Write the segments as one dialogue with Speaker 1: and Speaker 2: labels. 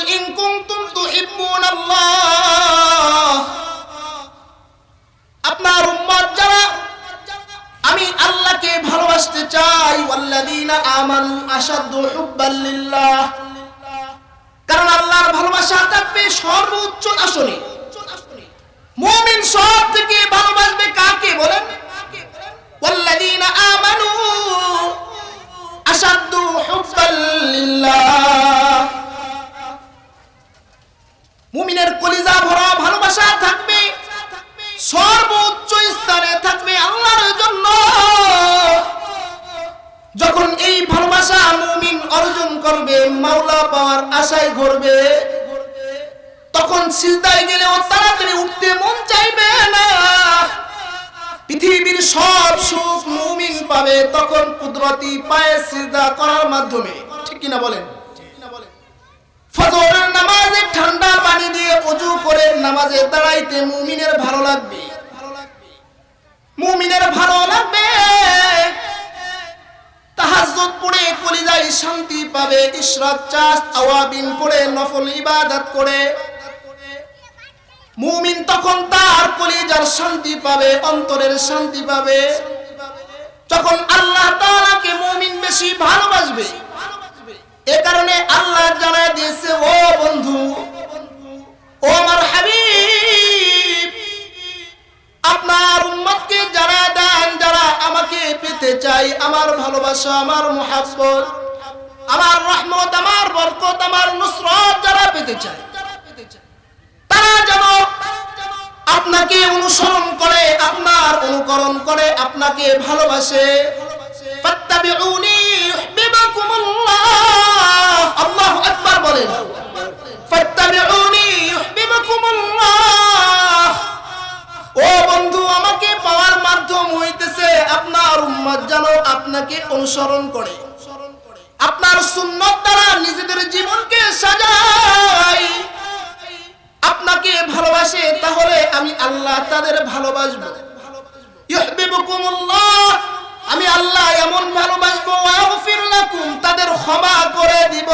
Speaker 1: কুল in কুনতুম তুহিব্বুনাল্লাহ আপনার উম্মত যারা, আমি আল্লাহকে ভালোবাসতে চাই, ওয়াল্লাযীনা আমানু আশাদ্দু হুব্বাল লিল্লাহ। কারণ আল্লাহর ভালোবাসা থাকবে সর্বোচ্চ আসনে। মুমিন সব থেকে ভালোবাসবে কাকে বলেন? ওয়াল্লাযীনা আমানু আশাদ্দু হুব্বাল লিল্লাহ। মুমিনের কলিজা ভরা ভালোবাসা থাকবে। সর্বোচ্চ স্থানে থাকবে আল্লাহর জন্য। যখন এই ভালোবাসা মুমিন অর্জন করবে, মাওলা পাওয়ার আশায় করবে তখন সিজদায় গেলে ও তাড়াতাড়ি উঠতে মন চাইবে না। পৃথিবীর সব সুখ মুমিন পাবে, তখন কুদরতি পায়ে সিজদা করার মাধ্যমে। ঠিক কিনা বলেন? ফজরের নামাজে ঠান্ডা পানি দিয়ে অজু করে নামাজে দাঁড়াইতে মুমিনের ভালো লাগবে। মুমিনের ভালো লাগবে। শান্তি পাবে পড়ে নফল ইবাদত করে। মুমিন তখন তার কলিজার শান্তি পাবে, অন্তরের শান্তি পাবে। তখন আল্লাহ তাআলাকে মুমিন বেশি ভালোবাসবে এ কারণে আল্লাহ জানায় দিয়েছে, ও বন্ধু, ও আমার হাবিব, আপনার উম্মতকে যারা দেন, যারা আমাকে পেতে চাই আমার ভালোবাসা, আমার মোহাব্বত, আমার রহমত, আমার বরকত, আমার নুসরত যারা পেতে চায়, তারা যেন আপনাকে অনুসরণ করে, আপনার অনুকরণ করে, আপনাকে ভালোবাসে। ও বন্ধু, আমাকে পাওয়ার মাধ্যম হইতেছে আপনার যেন আপনাকে অনুসরণ করে। আপনার সুন্নত দ্বারা নিজেদের জীবনকে সাজাই আপনাকে ভালোবাসে, তাহলে আমি আল্লাহ তাদের ভালোবাসবো। ইউহিব্বুকুমুল্লাহ আমি আল্লাহ এমন ভালোবাসবো, ওয়াগফির লাকুম, তাদের ক্ষমা করে দিব।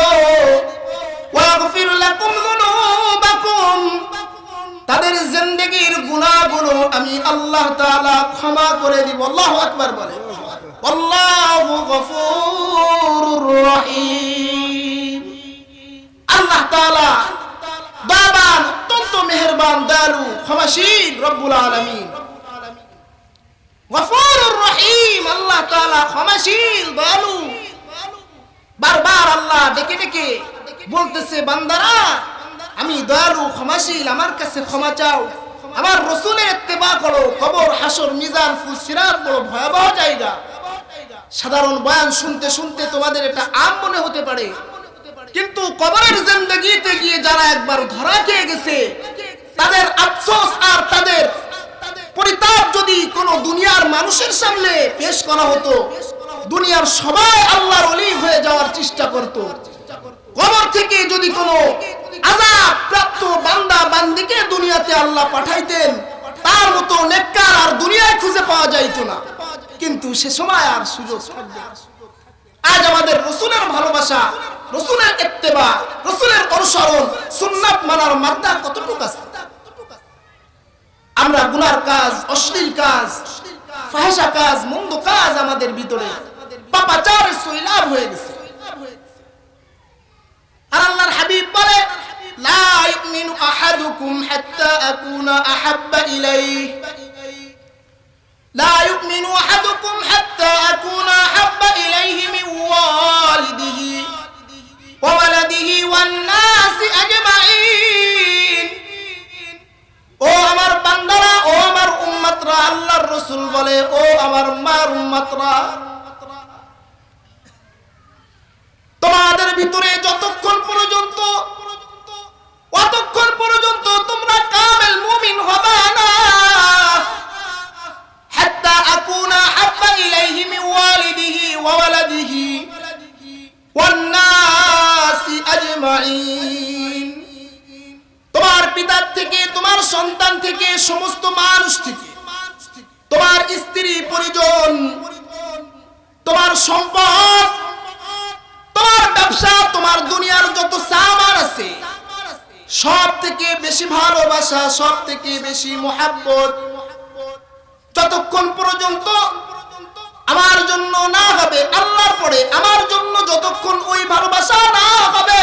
Speaker 1: ওয়াগফির লাকুম যুনুবাকুম, তাদের জিন্দেগীর গুনাহগুলো আমি আল্লাহ তাআলা ক্ষমা করে দিব। আল্লাহু আকবার বলে আল্লাহু গফুরুর রহিম। আল্লাহ তাআলা দয়াবান অত্যন্ত মেহেরবান, দয়ালু, ক্ষমাশীল রব্বুল আলামিন ক্ষমাশীল বারবার আল্লাহ ডেকে ডেকে বলতেছে, বান্দারা, আমি দয়ালু, ক্ষমাশীল, আমার কাছে ক্ষমা চাও। আমার কবর মিজান বড় ভয়াবহ জায়গা। সাধারণ বয়ান শুনতে শুনতে তোমাদের এটা আম মনে হতে পারে। কিন্তু কবরের জিন্দগিতে গিয়ে যারা একবার ধরা খেয়ে গেছে, তাদের আফসোস আর তাদের পরিতাপ যদি কোনো দুনিয়ার মানুষের সামনে পেশ করা হতো, দুনিয়ার সবাই আল্লাহর অলি হয়ে যাওয়ার চেষ্টা করত। কবর থেকে যদি কোনো আজাব প্রাপ্ত বান্দা বান্দিকে দুনিয়াতে আল্লাহ পাঠাইতেন, তার মতো নেককার আর দুনিয়ায় খুঁজে পাওয়া যাইতো না। কিন্তু সে সময় আর সুযোগ আজ আমাদের রসুলের ভালোবাসা, রসুলের ইত্তেবা, রসুলের অনুসরণ, সুন্নাত মানার মাত্রা কতটুকু আছে? আমরা গুনার কাজ অশ্লীল কাজ ফাহেসা কাজ মন্দ কাজ আমাদের ভিতরে পাপাচার সৈলাভ হয়ে গেছে আর আল্লাহর হাবিব বলে লা ইউমিনু আহাদুকুম হাত্তা আকুনা আহাব্বা ইলাইহি لا يؤمن أحدكم حتى أكون أحب إليه من والده وولده والناس أجمعين ও আমার বান্দারা, ও আমার উম্মাতরা, আল্লাহর রসুল বলে, ও আমার মার উম্মাতরা। তোমাদের ভিতরে যতক্ষণ পর্যন্ত, অতক্ষণ পর্যন্ত তোমরা কামেল মুমিন হবে না। হাত্তা আকুনা হাব্বা ইলাইহি মিন ওয়ালিদিহি ওয়া ওয়ালাদিহি ওয়ান নাসি আজমাইন। পিতার থেকে, তোমার সন্তান থেকে, সমস্ত মানুষ থেকে। তোমার স্ত্রী, পরিজন, তোমার সম্পদ, তোমার ব্যবসা, তোমার দুনিয়ার যত সামান আছে, সব থেকে বেশি ভালোবাসা, সব থেকে বেশি মোহাব্বত, যতক্ষণ পর্যন্ত আমার জন্য না হবে, আল্লাহর পরে, আমার জন্য যতক্ষণ ওই ভালোবাসা না হবে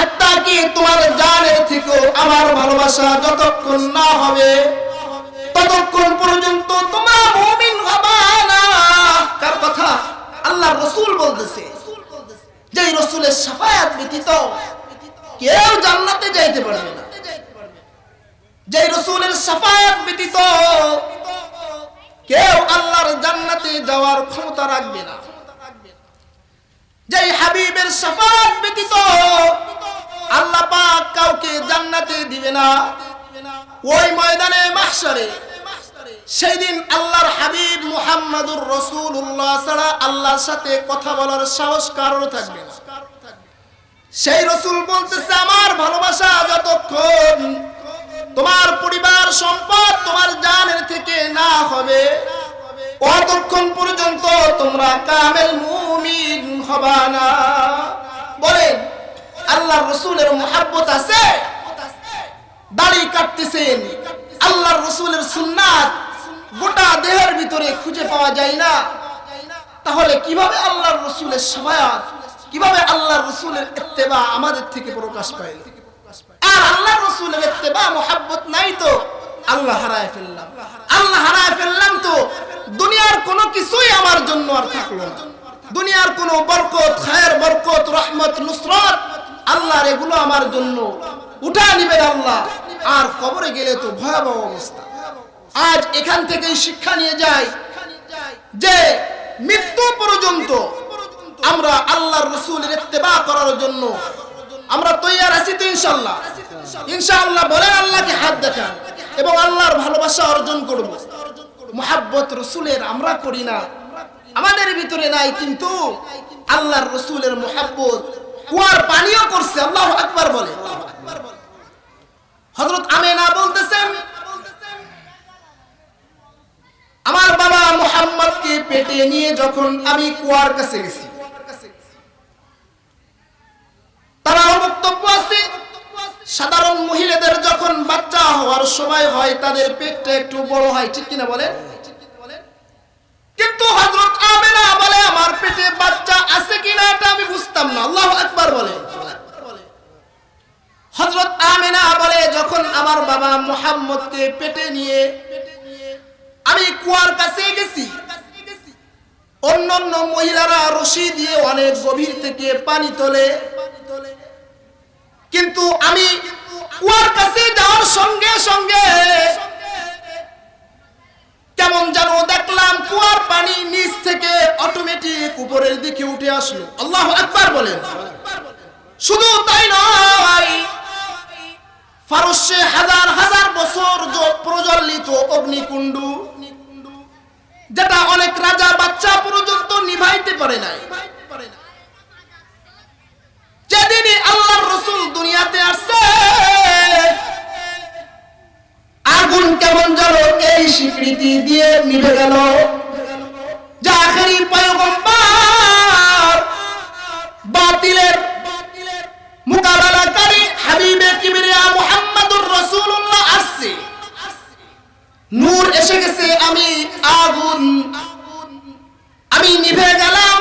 Speaker 1: হাত্তা কি তোমার জানের থেকেও আমার ভালোবাসা যতক্ষণ না হবে? ততক্ষণ পর্যন্ত তোমার মুমিন হবে না। কার কথা? আল্লাহ রসুল বলতেছে যে রসুলের সাফায়াত ব্যতীত কেউ জান্নাতে যাইতে পারবে না। যে রসুলের সাফায়াত ব্যতীত কেউ আল্লাহর জান্নাতে যাওয়ার ক্ষমতা রাখবে না। যেই হাবিবের সাফাত ব্যতীত আল্লাহ পাক কাউকে জান্নাতে দিবে না। ওই ময়দানে মাহশারে। সেই দিন আল্লাহর হাবিব মুহাম্মাদুর রাসূলুল্লাহ ছাড়া আল্লাহর সাথে কথা বলার সাহস কারোর থাকবে না। সেই রসুল বলতেছে, আমার ভালোবাসা যতক্ষণ তোমার পরিবার সম্পদ তোমার জানের থেকে না হবে, অতক্ষণ পর্যন্ত তোমরা কামেল মুমিন হবা না। বলেন আল্লাহ রসুলের মোহাব্বত আছে? দাড়ি কাটতেছেন। আল্লাহ রসুলের সুন্নাত গোটা দেহের ভিতরে খুঁজে পাওয়া যায় না। তাহলে কীভাবে আল্লাহর রসুলের সবায়াত কীভাবে আল্লাহর রসুলের ইত্তেবা আমাদের থেকে প্রকাশ পায়? আর আল্লাহ রসুলের ইত্তেবা, মোহাব্বত নাই তো? আল্লাহ হারায় ফেললাম। আল্লাহ হারায় ফেললাম তো? দুনিয়ার কোনো কিছুই আমার জন্য আর থাকল না। দুনিয়ার কোনো বরকত, খায়ের বরকত, রহমত, নুসরত আল্লাহর এগুলো আমার জন্য। উঠা নিবেন আল্লাহ। আর কবরে গেলে তো ভয়াবহ অবস্থা। আজ এখান থেকেই শিক্ষা নিয়ে যাই যে মৃত্যু পর্যন্ত আমরা আল্লাহর রসুলের ইত্তেবা করার জন্য আমরা তৈয়ার আছি তো ইনশাল্লাহ ইনশাআল্লাহ বলেন আল্লাহকে হাত দেখান এবং আল্লাহর ভালোবাসা অর্জন করব। মোহাব্বত রসুলের আমরা করি না। আমাদের ভিতরে নাই, কিন্তু আল্লাহর রসুলের মোহাব্বত কুয়ার পানিও করছে, আল্লাহ আকবার বলে। হজরত আমেনা বলতেছেন, আমার বাবা মোহাম্মদকে পেটে নিয়ে যখন আমি কুয়ার কাছে গেছি, তারা বক্তব্য আছে। সাধারণ মহিলাদের যখন বাচ্চা হওয়ার সময় হয়, তাদের পেটটা একটু বড় হয়, ঠিক কিনা বলে হজরত আমেনা বলে, আমার পেটে বাচ্চা আছে কিনা এটা আমি বুঝতাম না। আল্লাহ একবার বলে। হজরত আমেনা বলে, যখন আমার বাবা মোহাম্মদকে পেটে নিয়ে আমি কুয়ার কাছে গেছি অন্য অন্য মহিলারা রশি দিয়ে অনেক গভীর থেকে পানি তোলে। কিন্তু আমি কুয়ার কাছে যাওয়ার সঙ্গে সঙ্গে কেমন যেন দেখলাম কুয়ার পানি আসলো। আল্লাহ একবার বলেন। শুধু তাই নয় হাজার হাজার বছর প্রজ্বলিত অগ্নিকুণ্ড, যেটা অনেক রাজা বাচ্চা পর্যন্ত নিভাইতে পারে নাই। যেদিনই আল্লাহর রসুল দুনিয়াতে আসছে, আগুন কেমন যেন এই স্বীকৃতি দিয়ে নিভে গেল। যা আখেরি পয়গম্বর বাতিলের মোকাবেলাকারী হাবিবে কিবরিয়া মুহাম্মাদুর রাসূলুল্লাহ আসছে। নূর এসে গেছে, আমি আগুন, আমি নিভে গেলাম।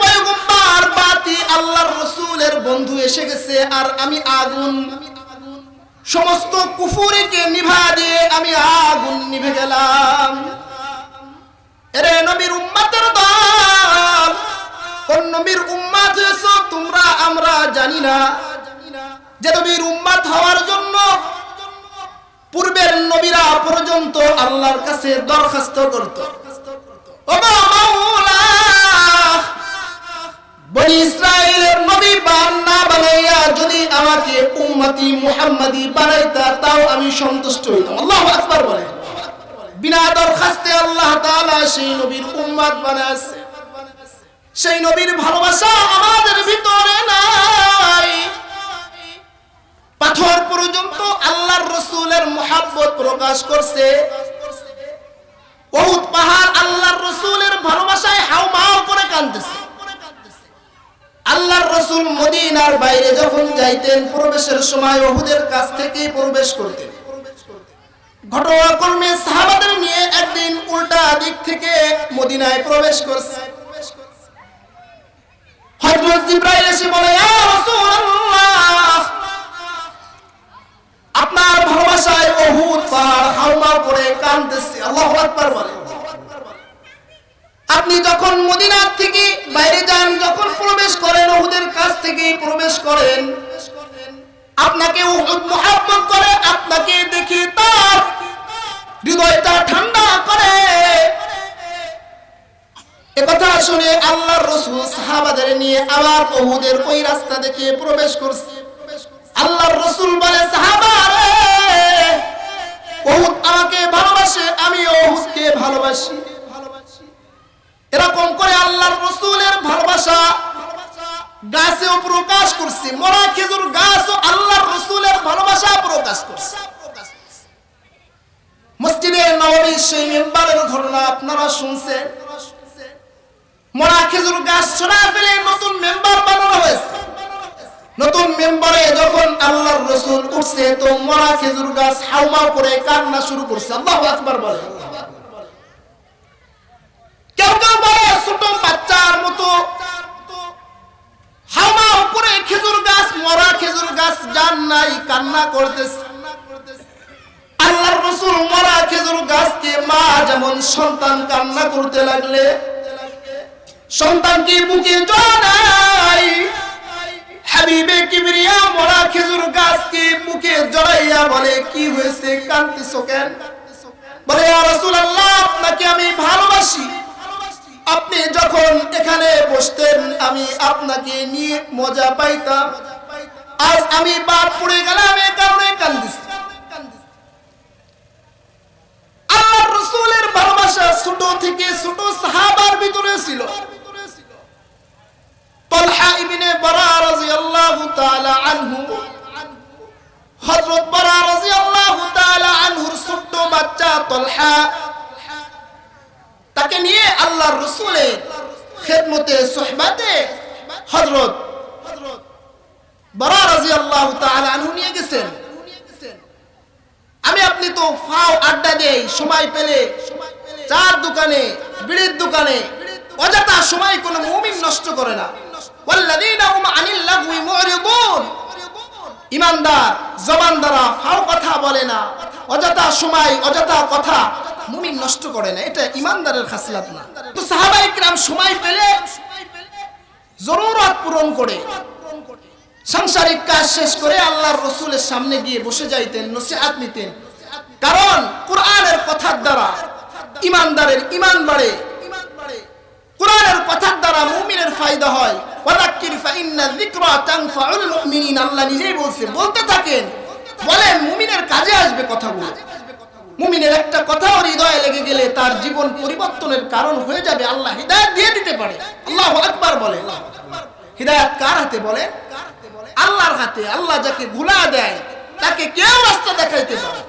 Speaker 1: পয়গম্বর বাতি আল্লাহর বন্ধু এসে গেছে, আর আমি আগুন। সমস্ত কুফুরিকে নিভা দিয়ে আমি আগুন নিভে গেলাম। এরে নবীর উম্মাতের দল। কোন নবীর উম্মাত তোমরা, আমরা জানি না। যে নবীর উম্মাত হওয়ার জন্য পূর্বের নবীরা পর্যন্ত আল্লাহর কাছে দরখাস্ত করত। যদি আমাকে উম্মতি মুহাম্মাদি বানাইতা, তাও আমি সন্তুষ্ট হইতাম। আল্লাহু আকবার বলে বিনা দরখাস্তে আল্লাহ সেই নবীর সেই নবীর ভালোবাসা আমাদের ভিতরে নাই। পাথর পর্যন্ত আল্লাহর রসুলের প্রকাশ করছে। বহুত পাহাড় আল্লাহর রসুলের ভালোবাসায় করে আল্লাহর রসুল মদিনার বাইরে যখন যাইতেন, প্রবেশের সময় ওহুদের কাছ থেকে প্রবেশ করতেন। সাহাবাদের নিয়ে একদিন উল্টা দিক থেকে মদিনায় প্রবেশ করছে। আপনার আপনি যখন মদিনার থেকে বাইরে যান, যখন প্রবেশ করেন ওহুদের কাছ থেকে প্রবেশ করেন আপনাকে মুহাব্বত করে, আপনাকে দেখে তার হৃদয়টা ঠান্ডা করে। একথা শুনে রসুল সাহাবাদের নিয়ে আবার ওহুদের ওই রাস্তা দেখে প্রবেশ করছে। রসুল বলে আমাকে ভালোবাসে আমি ভালোবাসি। এরকম করে আল্লাহর রসুলের ভালোবাসা গাছেও প্রকাশ করছে। মরা খেজুর গাছও আল্লাহর রসুলের ভালোবাসা প্রকাশ করছে। সেই মেম্বারের ঘটনা আপনারা শুনছেন। গাছ গাছ করে কান্না শুরু করছে। কেউ বলে, ছোট বাচ্চার মতো হাওয়া উপরে খেজুর গাছ, মরা খেজুর গাছ, জান নাই, কান্না করতেছে। আল্লাহর রসুল মরা খেজুর গাছকে মা যেমন সন্তান কান্না করতে লাগলে সন্তানকে বুকে জড়াই হাবিবে কিবরিয়া মরা খেজুর গাছকে বুকে জড়াইয়া বলে, কি হয়েছে? কান্তিছো কেন? বলে রাসূলুল্লাহ, আপনাকে আমি ভালোবাসি। আপনি যখন এখানে বসতেন, আমি আপনাকে নিয়ে মজা পাইতাম। আজ আমি বাদ পড়ে গেলাম, এ কারণে কান্দিস আল্লাহর ভালোবাসা ছোট থেকে ছোট সাহাবার ভিতরে ছিল। ইবনে রাদিয়াল্লাহু তাআলা আনহু, হযরত রাদিয়াল্লাহু তাআলা আনহুর ছোট বাচ্চা তলহা তাকে নিয়ে আল্লাহর রসুলের খেদমতে, সোহবাতে হজরত আমি আপনি তো ফাও আড্ডা সময় পেলে, চার দোকানে, বিড়ির দোকানে, অযথা সময় কোনো মুমিন নষ্ট করে না। ইমানদার, জবান দ্বারা ফাও কথা বলে না। অযথা সময়, অযথা কথা মুমিন নষ্ট করে না। এটা ইমানদারের খাসলাত না। তো সাহাবাই কিরাম সময় পেলে জরুরত পূরণ করে। সাংসারিক কাজ শেষ করে আল্লাহর রসুলের সামনে গিয়ে বসে যাইতেন, নসিহাত নিতেন। কারণ কোরআনের কথার দ্বারা ইমানদারের ইমান বাড়ে। কোরআনের কথার দ্বারা মুমিনের ফায়দা হয়। ওয়াদাক্কির ফাইন্না যিকরা তানফাউল মুমিনিন। আল্লাহ নিজেই বলছে, বলতে থাকেন, বলেন, মুমিনের কাজে আসবে কথাগুলো। মুমিনের একটা কথা ওর হৃদয়ে লেগে গেলে তার জীবন পরিবর্তনের কারণ হয়ে যাবে, আল্লাহ হিদায়াত দিয়ে দিতে পারে। আল্লাহ আকবার বলে। হিদায়াত কার হাতে বলে? আল্লাহর হাতে। আল্লাহ যাকে ঘুলা দেয়, তাকে কেউ রাস্তা দেখাইতে পারে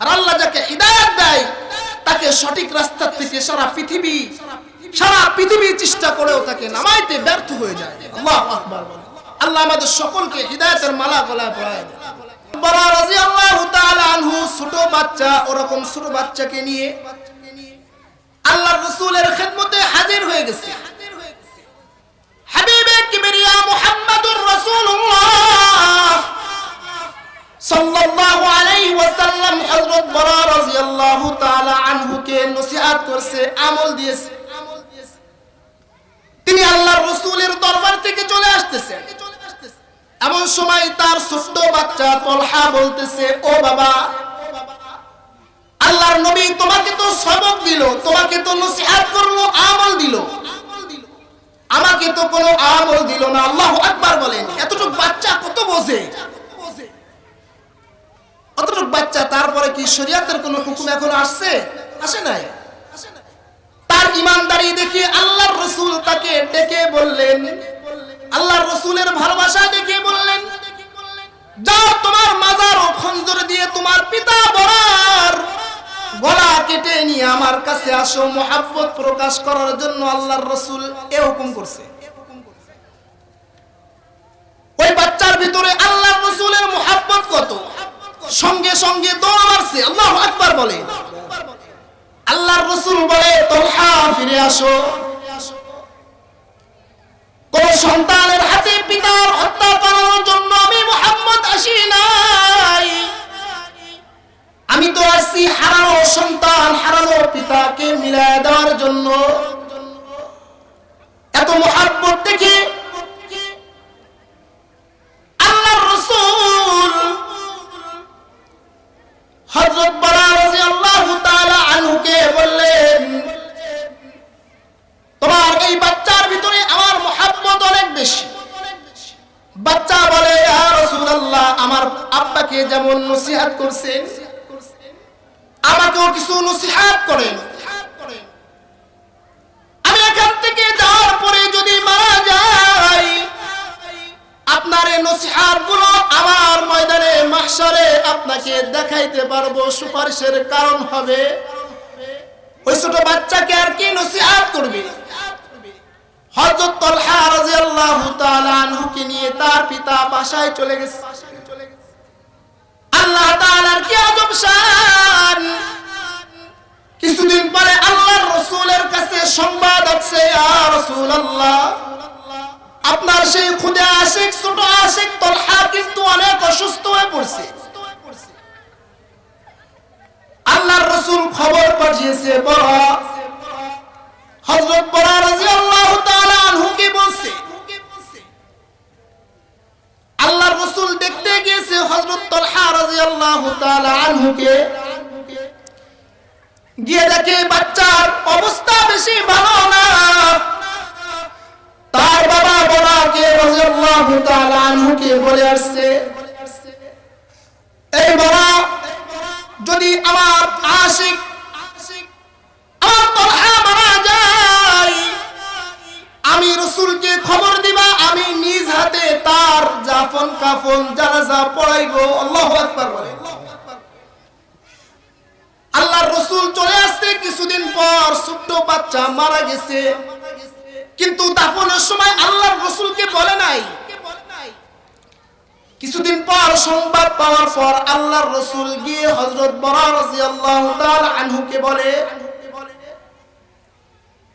Speaker 1: আর আল্লাহ যাকে হিদায়াত দেয়, তাকে সঠিক রাস্তা থেকে সারা পৃথিবী সারা পৃথিবী চেষ্টা করেও তাকে নামাইতে ব্যর্থ হয়ে যায়। আল্লাহ আকবার আল্লাহ আমাদের সকলকে হিদায়াতের মালা গলায় পড়ায় বরা রাদিয়াল্লাহু তাআলা আনহু ছোট বাচ্চা, ওরকম ছোট বাচ্চাকে নিয়ে আল্লাহর রাসূলের খেদমতে হাজির হয়ে গেছে। হাবিবে কিবরিয়া মুহাম্মাদুর রাসূলুল্লাহ সাল্লাল্লাহু আলাইহি ওয়াসাল্লাম হযরত বরা রাদিয়াল্লাহু তাআলা আনহুকে নসিহত করছে, আমল দিয়েছে। তিনি আল্লাহর রাসূলের দরবার থেকে চলে আসতেছেন। এমন সময় তার ছোট্ট বাচ্চা তলহা বলতেছে, ও বাবা, আল্লাহর নবী তোমাকে তো সবক দিল, তোমাকে তো নসিহাত করল, আমল দিল। আমাকে তো কোনো আমল দিল না, আল্লাহ আকবার বলেন। এতটুকু বাচ্চা কত বোঝে? অতটুকু বাচ্চা তারপরে কি শরিয়াতের কোনো হুকুম এখন আসছে? আসে নাই? তার ইমানদারি দেখে আল্লাহর রসুল তাকে ডেকে বললেন, আল্লাহর রসুলের ভালোবাসা দেখে বললেন, যাও তোমার মাজার ও খঞ্জর দিয়ে তোমার পিতা বরার গলা কেটে নিয়ে আমার কাছে আসো, মোহাব্বত প্রকাশ করার জন্য আল্লাহর রসুল এ হুকুম করছে। ভিতরে আল্লাহ রসুলের মোহাব্বত কত? সঙ্গে সঙ্গে দৌড় মারছে, আল্লাহ আকবার বলে। আল্লাহর রসুল বলে তোলহা ফিরে আসো। কোন সন্তানের হাতে পিতার হত্যা করার জন্য আমি মোহাম্মদ আসি নাই। আমি তো আসছি হারানো সন্তান, হারানো পিতাকে মিলায় দেওয়ার জন্য। এত মোহাব্বত দেখে আল্লাহ রসুল হযরত যেমন নসিহত করছেন আমাকেও কিছু নসিহত করেন আমি এখান থেকে যাওয়ার পরে যদি মারা যাই আপনারগুলো আমার ময়দানে আপনাকে দেখাইতে পারব, সুপারিশের কারণ হবে। ওই ছোট বাচ্চাকে আর কি নসিহাত করবে? হযরত তালহা রাদিয়াল্লাহু তাআলা আনহুকে নিয়ে তার পিতা বাসায় চলে গেছে। আল্লাহ তাআলার কি কিছুদিন পরে আল্লাহর রাসূলের কাছে সংবাদ রাসূলুল্লাহ, আপনার সেই খুদে আশিক, ছোট আশিক তলহা কিন্তু অনেক অসুস্থ হয়ে পড়ছে। আল্লাহর রসুল খবর পাঠিয়েছে বড় হযরত বড় রাদিয়াল্লাহু তাআলা আনহুকে বলছে? আল্লাহর রসুল দেখতে গিয়েছে হযরত তলহা রাদিয়াল্লাহু তাআলা আনহুকে। গিয়ে দেখে বাচ্চার অবস্থা বেশি ভালো না। তার বাবা বলাকে রাদিয়াল্লাহু তাআলা আনহুকে বলে আসছে, এই বাবা, যদি আমার আশিক জাফন কাফন, জানাজা পড়াইব, আল্লাহু আকবার বলে। আল্লাহর রসুল চলে আসছে কিছুদিন পর, ছোট্ট বাচ্চা মারা গেছে। কিন্তু দাফনের সময় আল্লাহর রসুলকে বলে নাই। কিছুদিন পর সংবাদ পাওয়ার পর আল্লাহর রসুল গিয়ে হজরত আনহুকে বলে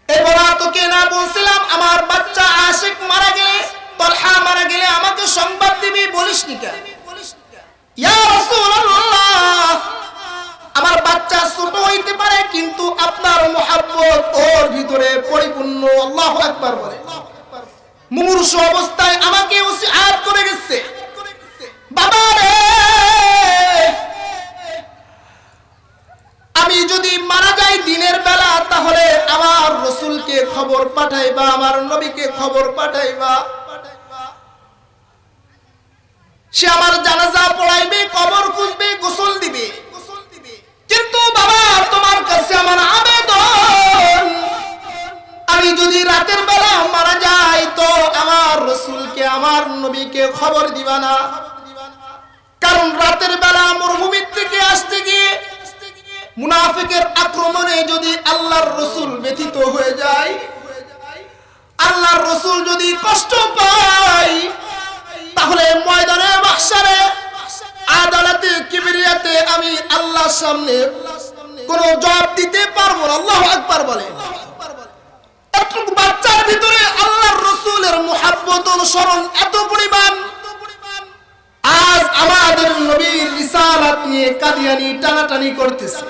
Speaker 1: এই বরা, তোকে না বলছিলাম আমার বাচ্চা আশিক মারা গেলে? তলহা মারা গেলে আমাকে সংবাদ দিবি, বলিস আমার বাচ্চা ছোট হইতে পারে, কিন্তু আপনার মোহাব্বত ওর ভিতরে পরিপূর্ণ, আল্লাহ একবার বলে। মুমূর্ষ অবস্থায় আমাকে ওসিয়াত করে গেছে। বাবা রে! আমি যদি মারা যাই দিনের বেলা, তাহলে আমার রসুলকে খবর পাঠাইবা, আমার নবীকে খবর পাঠাইবা। সে আমার জানাজা পড়াইবে, কবর খুঁজবে, গোসল দিবে। কিন্তু বাবা, তোমার কাছে আমার আবেদন। আমি যদি রাতের বেলা মারা যাই, তো আমার রসুলকে, আমার নবীকে খবর দিবা না। কারণ রাতের বেলা মরুভূমির থেকে আসতে গিয়ে মুনাফিকের আক্রমণে যদি আল্লাহর রসুল ব্যথিত হয়ে যায়, আল্লাহর রসুল যদি কষ্ট পায়, তাহলে ময়দানে মাহশারে আদালতে কিবরিয়াতে আমি আল্লাহর সামনে কোন জবাব দিতে পারব না। আল্লাহ আকবার বলে। এতটুকু বাচ্চার ভিতরে আল্লাহর রসুলের মুহাব্বত অনুসরণ এত পরিমাণ। আজ আমাদের নবীর রিসালাত নিয়ে কাদিয়ানি, টানাটানি করতেছে।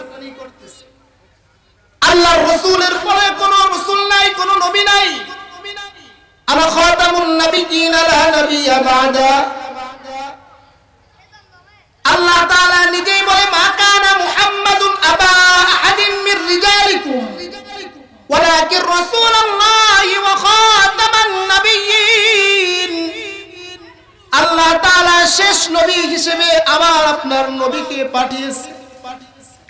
Speaker 1: আল্লাহর রসুলের পরে কোন রসুল নাই, কোন নবী নাই। আনা খাতামুন নাবিয়িন লা নাবিয়্যা বাদা। আল্লাহ তাআলা নিজেই বলে, মা কানা মুহাম্মাদুন শেষ নবী হিসেবে আমার আপনার নবীকে পাঠিয়েছে।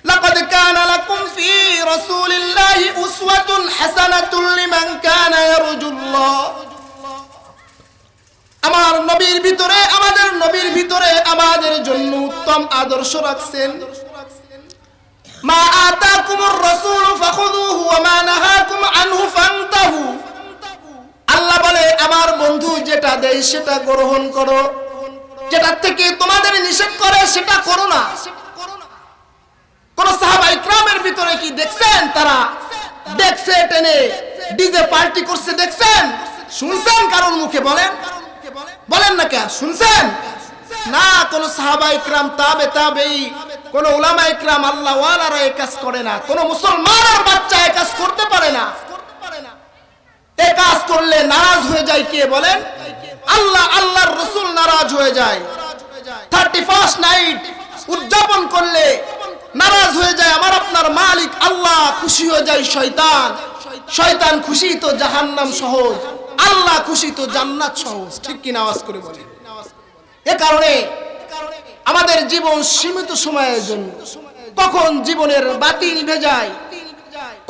Speaker 1: লাকাদ কানা লাকুম ফি রাসূলিল্লাহি উসওয়াতুন হাসানাতুন ভিতরে, আমাদের নবীর ভিতরে আমাদের জন্য উত্তম আদর্শ রাখছেন। মা রাসূল ওয়া মা নাহাকুম আনহু ফান্তাহু। আল্লাহ বলে, আমার বন্ধু যেটা দেয় সেটা গ্রহণ করো। যেটা থেকে তোমাদের নিষেধ করে সেটা করো না। কোন সাহাবা ইকরামের ভিতরে কি দেখছেন তারা? দেখছে টেনে, ডিজে পার্টি করছে, দেখছেন? শুনছেন কারোর মুখে বলেন? বলেন না কে? শুনছেন? না কোন সাহাবা ইকরাম, তাবে তাবেই, কোন উলামা ইকরাম আল্লাহ ওয়ালারা এই কাজ করে না, কোন মুসলমানের বাচ্চা এই কাজ করতে পারে না। এ কাজ করলে নারাজ হয়ে যায় কে বলেন? আল্লাহ, আল্লাহর রসুল নারাজ হয়ে যায়। থার্টি ফার্স্ট নাইট উদযাপন করলে নারাজ হয়ে যায়, আমার আপনার মালিক আল্লাহ খুশি হয়ে যায়, শয়তান। শয়তান খুশি তো জাহান্নাম সহজ। আল্লাহ খুশি তো জান্নাত সহজ ঠিক কিনা আওয়াজ করে বলে। এ কারণে আমাদের জীবন সীমিত সময়ের জন্য। কখন জীবনের বাতি নিভে যায়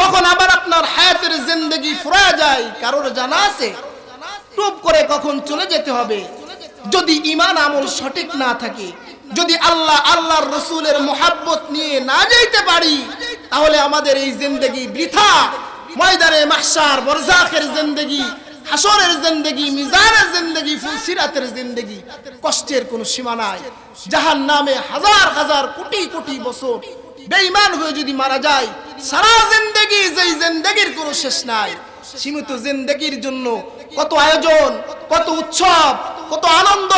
Speaker 1: কখন আবার আপনার হায়াতের জিন্দগি ফুরা যায়, কারোর জানা আছে? টুপ করে কখন চলে যেতে হবে? যদি ইমান আমল সঠিক না থাকে, যদি আল্লাহ আল্লাহর রসুলের মোহাব্বত নিয়ে না যাইতে পারি, তাহলে আমাদের এই জিন্দগি বৃথা। ময়দানে মাহশার, বরজাখের জিন্দগি হাসরের জিন্দগি, মিজানের জিন্দগি, ফুলসিরাতের জিন্দগি। কষ্টের কোনো সীমা নাই। জাহান নামে হাজার হাজার কোটি কোটি বছর বেঈমান হয়ে যদি মারা যায়, সারা জিন্দগি যেই জিন্দগির কোনো শেষ নাই। সীমিত জিন্দগির জন্য কত আয়োজন, কত উৎসব, কত আনন্দ,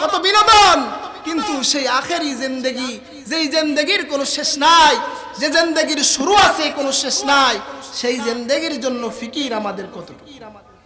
Speaker 1: কত বিনোদন। কিন্তু সেই আখেরি জিন্দগি, যেই জিন্দগির কোনো শেষ নাই, যে জিন্দগির শুরু আছে কোনো শেষ নাই, সেই জিন্দগির জন্য ফিকির আমাদের কতটুকু?